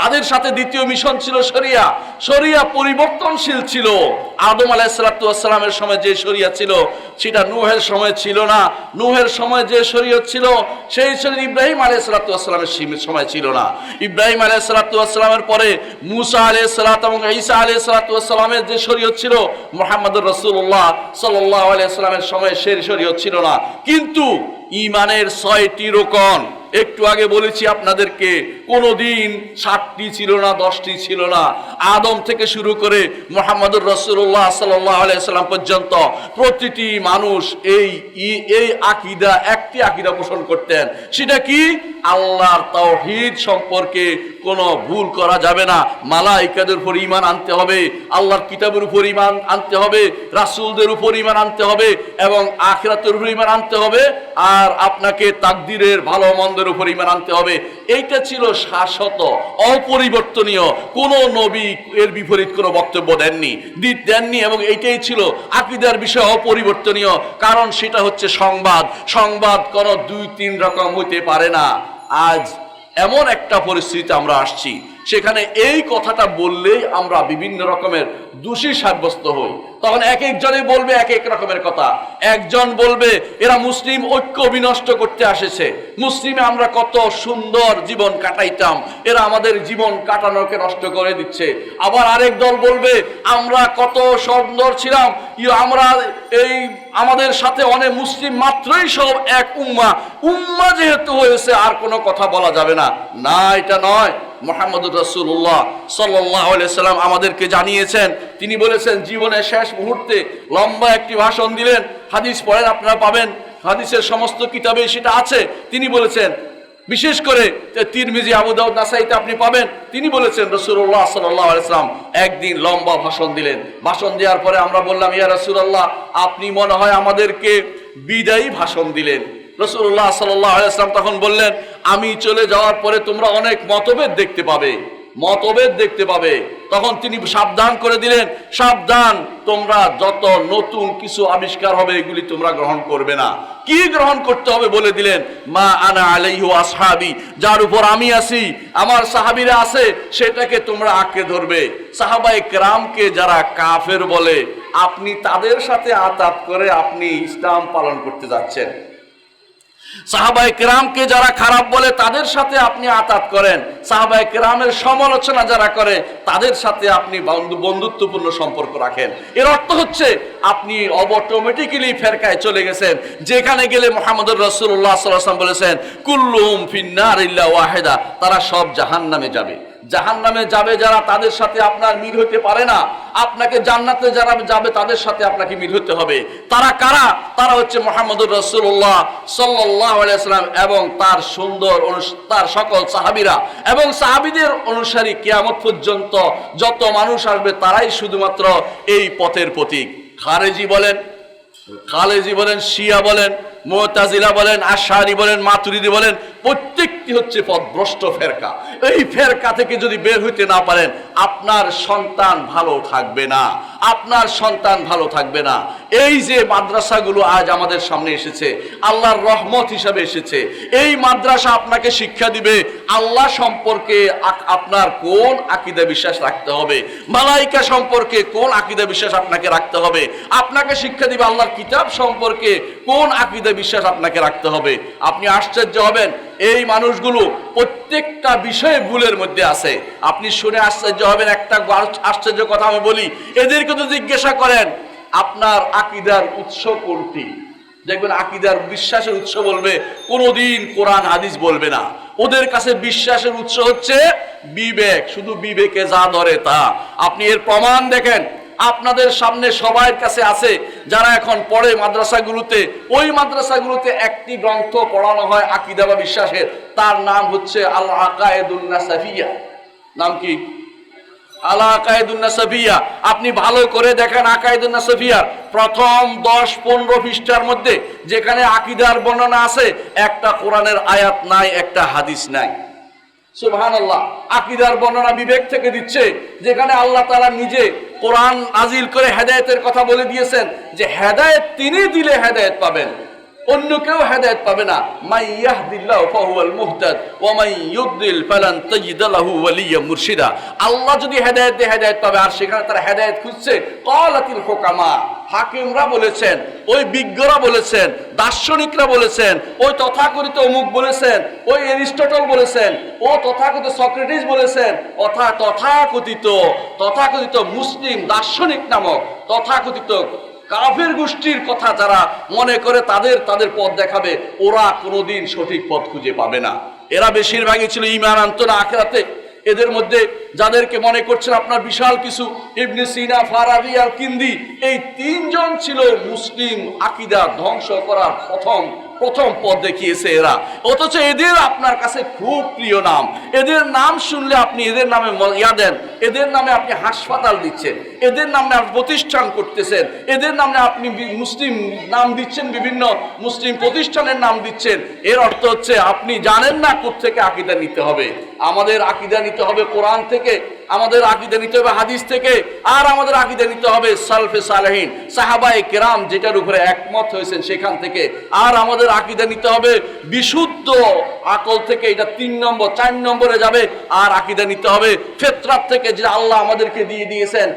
তাদের সাথে দ্বিতীয় মিশন ছিল শরিয়া। শরিয়া পরিবর্তনশীল ছিল। আদম আলাইসালামের সময় যে শরিয়া ছিল, সেটা নুহের সময় ছিল না। নুহের সময় যে শরীয়ত ছিল, সেই শরীর ইব্রাহিম আলাইসালামের সময় ছিল না। ইব্রাহিম আলাইসালামের পরে মুসা আলাই সালাত এবং ঈসা আলাই সালাতামের যে শরীয়ত ছিল, মোহাম্মদুর রসুল্লাহ সাল্লাহ আলাইসালামের সময় সেই শরীয়ত ছিল না। কিন্তু ইমানের ছয়টি রোকন একটু আগে বলেছি আপনাদেরকে, কোনোদিন ষাটটি ছিল না, দশটি ছিল না। আদম থেকে শুরু করে মোহাম্মদুর রসুল্লাহ সাল্লাম পর্যন্ত প্রতিটি মানুষ এই এই আকিদা, একটি আকিদা পোষণ করতেন। সেটা কি? আল্লাহর তাওহীদ সম্পর্কে কোনো ভুল করা যাবে না। মালাইকাদের উপর ইমান আনতে হবে, আল্লাহর কিতাবের উপর ইমান আনতে হবে, রাসূলদের উপর ইমান আনতে হবে এবং আখিরাতের উপর ইমান আনতে হবে। আর আপনাকে তাকদিরের ভালো মন্দের উপর ইমান আনতে হবে। এইটা ছিল শাশ্বত, অপরিবর্তনীয়। কোন নবী এর বিপরীত কোনো বক্তব্য দেননি, দি দেননি এবং এইটাই ছিল আকিদার বিষয় অপরিবর্তনীয়। কারণ সেটা হচ্ছে সংবাদ। সংবাদ কোনো দুই তিন রকম হইতে পারে না। আজ এমন একটা পরিস্থিতিতে আমরা আসছি সেখানে এই কথাটা বললেই আমরা বিভিন্ন রকমের দোষী সাব্যস্ত হই। তখন এক একজনে বলবে এক এক রকমের কথা। একজন বলবে, এরা মুসলিম ঐক্য বিনষ্ট করতে আসেছে। মুসলিমে আমরা কত সুন্দর জীবন কাটাইতাম। এরা আমাদের জীবন কাটানোকে নষ্ট করে দিচ্ছে। আবার আরেক দল বলবে, আমরা কত সুন্দর ছিলাম। আমরা এই আমাদের সাথে অনেক মুসলিম মাত্রই সব এক উম্মা। উম্মা যেহেতু হয়েছে, আর কোনো কথা বলা যাবে না। না, এটা নয়। মোহাম্মদুর রসুল্লাহ সাল্লাম আমাদেরকে জানিয়েছেন। তিনি বলেছেন, জীবনের শেষ মুহূর্তে লম্বা একটি ভাষণ দিলেন। হাদিস পড়েন আপনারা পাবেন। হাদিসের সমস্ত কিতাবে সেটা আছে। তিনি বলেছেন, বিশেষ করে তিরমিজি, আবু দাউদ, নাসাইতে আপনি পাবেন। তিনি বলেছেন রসুল্লাহ সাল্লাম একদিন লম্বা ভাষণ দিলেন। ভাষণ দেওয়ার পরে আমরা বললাম, ইয়া রসুল্লাহ আপনি মনে হয় আমাদেরকে বিদায়ী ভাষণ দিলেন। রসুল্লাহ সাল্লাম তখন বললেন, আমি চলে যাওয়ার পরে তোমরা অনেক মতভেদ দেখতে পাবে, মতভেদ দেখতে পাবে। তখন তিনি সাবধান করে দিলেন, সাবধান, তোমরা যত নতুন কিছু আবিষ্কার হবে, এগুলি তোমরা গ্রহণ করবে না। কি গ্রহণ করতে হবে বলে দিলেন, মা আনা আলাইহু আসহাবি, যার উপর আমি আছি, আমার সাহাবিরা আছে, সেটাকে তোমরা আঁকড়ে ধরবে। সাহাবাই কেরামকে যারা কাফের বলে, আপনি তাদের সাথে আতাত করে আপনি ইসলাম পালন করতে যাচ্ছেন। সাহাবাই কেরামকে যারা খারাপ বলে তাদের সাথে আপনি আতাত করেন। সাহাবাই কেরামের সমালোচনা যারা করে, তাদের সাথে আপনি বন্ধু বন্ধুত্বপূর্ণ সম্পর্ক রাখেন। এর অর্থ হচ্ছে আপনি অটোমেটিক্যালি ফেরকায় চলে গেছেন। যেখানে গেলে মোহাম্মদ রসুল্লাহ সাল্লাম বলেছেন কুল্লুম ফিন্নার ইল্লা ওয়াহেদা। তারা সব জাহান নামে যাবে। জাহান নামে যাবে যারা তাদের সাথে আপনার মিল হইতে পারে না। আপনাকে জান্নাতে যারা যাবে তাদের সাথে আপনাকে মিল হতে হবে। তারা কারা? তারা হচ্ছে মোহাম্মদুর রসুল্লাহ সাল্লাহ আলাইসালাম এবং তার সুন্দর তার সকল সাহাবিরা। এবং সাহাবিদের অনুসারী কেয়ামত পর্যন্ত যত মানুষ আসবে তারাই শুধুমাত্র এই পথের প্রতীক। খারেজি বলেন, খালেজি বলেন, শিয়া বলেন মোতাজিলা বলেন, আশারি বলেন, মাতুরিদি বলেন, প্রত্যেকটি হচ্ছে পথভ্রষ্ট ফেরকা। এই ফেরকা থেকে যদি বের হইতে না পারেন, আপনার সন্তান ভালো থাকবে না। আপনার সন্তান ভালো থাকবে না। এই যে মাদ্রাসাগুলো আজ আমাদের সামনে এসেছে, আল্লাহর রহমত হিসাবে এসেছে, এই মাদ্রাসা আপনাকে শিক্ষা দিবে, আল্লাহ সম্পর্কে আপনার কোন আকিদা বিশ্বাস রাখতে হবে? মালাইকা সম্পর্কে কোন আকিদা বিশ্বাস আপনাকে রাখতে হবে? আপনাকে শিক্ষা দিবে আল্লাহর কিতাব সম্পর্কে কোন আকিদা বিশ্বাস আপনাকে রাখতে হবে? আপনি আশ্চর্য হবেন। এই মানুষগুলো প্রত্যেকটা বিষয়ে ভুলের মধ্যে আছে। আপনি শুনে আশ্চর্য হবেন, একটা আশ্চর্য কথা আমি বলি। এদেরকে তো জিজ্ঞাসা করেন, আপনার আকিদার উৎস কোনটি? দেখবেন আকিদার বিশ্বাসের উৎস বলবে, কোনোদিন কোরআন, হাদিস বলবে না। ওদের কাছে বিশ্বাসের উৎস হচ্ছে বিবেক। শুধু বিবেকে যা ধরে তা। আপনি এর প্রমাণ দেখেন আপনাদের সামনে সবার কাছে আছে, যারা এখন পড়ে মাদ্রাসাগুলোতে, ওই মাদ্রাসাগুলোতে একটি গ্রন্থ পড়ানো হয় আকিদা বা বিশ্বাসের, তার নাম হচ্ছে আল আকায়েদুল্না সাফিয়া নাম কি? আলা আকায়েদুন্না সাফিয়া আপনি ভালো করে দেখেন আকায়েদুন্না সাফিয়ার প্রথম দশ পনেরো পৃষ্ঠার মধ্যে যেখানে আকিদার বর্ণনা আছে, একটা কোরআনের আয়াত নাই, একটা হাদিস নাই। সুবহান আল্লাহ আকিদার বর্ণনা বিবেক থেকে দিচ্ছে, যেখানে আল্লাহ তারা নিজে কোরআন নাজিল করে হেদায়েতের কথা বলে দিয়েছেন যে হেদায়েত তিনি দিলে হেদায়েত পাবেন, অন্য কেউ হেদায়ত পাবে না। মাই ইয়াহদিল্লাহ ফাহুয়াল মুহতাদ ওয়া মাই ইউদ্দিল ফালান তাজিদ লাহু মুরশিদা। আল্লাহ যদি হেদায়েত দেয় হেদায়েত পাবে, আর সেখানে তারা হেদায়েত খুঁজছে, ক্বালাতিল হুকামা। হাকিমরা বলেছেন, ওই বিজ্ঞরা বলেছেন, দার্শনিকরা বলেছেন, ওই তথাকথিত অমুক বলেছেন, ওই এরিস্টটল বলেছেন, ও তথাকথিত সক্রেটিস বলেছেন, অথা তথাকথিত তথাকথিত মুসলিম দার্শনিক নামক তথাকথিত কাফের গোষ্ঠীর কথা যারা মনে করে তাদের তাদের পথ দেখাবে, ওরা কোনোদিন সঠিক পথ খুঁজে পাবে না। এরা বেশিরভাগই ছিল ইমান আনত না, আখেরাতে এদের মধ্যে যাদেরকে মনে করছেন আপনার বিশাল কিছু, ইবনে সিনা, ফারাবি আর কিন্দি এই তিনজন ছিল মুসলিম আকিদা ধ্বংস করার প্রথম প্রথম পদ দেখিয়েছে এরা। অথচ এদের আপনার কাছে খুব প্রিয় নাম। এদের নাম শুনলে আপনি এদের নামে ইয়া দেন, এদের নামে আপনি হাসপাতাল দিচ্ছেন, এদের নামে আপনি প্রতিষ্ঠান করতেছেন, এদের নামে আপনি মুসলিম নাম দিচ্ছেন, বিভিন্ন মুসলিম প্রতিষ্ঠানের নাম দিচ্ছেন। এর অর্থ হচ্ছে আপনি জানেন না কোথেকে আকিদা নিতে হবে। আমাদের আকিদা নিতে হবে কোরআন থেকে, আমাদের আকিদা নিতে হবে হাদিস থেকে, আর আমাদের আকিদা নিতে হবে সালফে সালেহিন। সাহাবায়ে কেরাম যেটার উপরে একমত হয়েছেন সেখান থেকে। আর আমাদের আকিদা নিতে হবে বিশুদ্ধ আকল থেকে, এটা তিন নম্বর, চার নম্বরে যাবে। আর আকিদা নিতে হবে ফেতরাত থেকে যে আল্লাহ আমাদেরকে দিয়ে দিয়েছেন।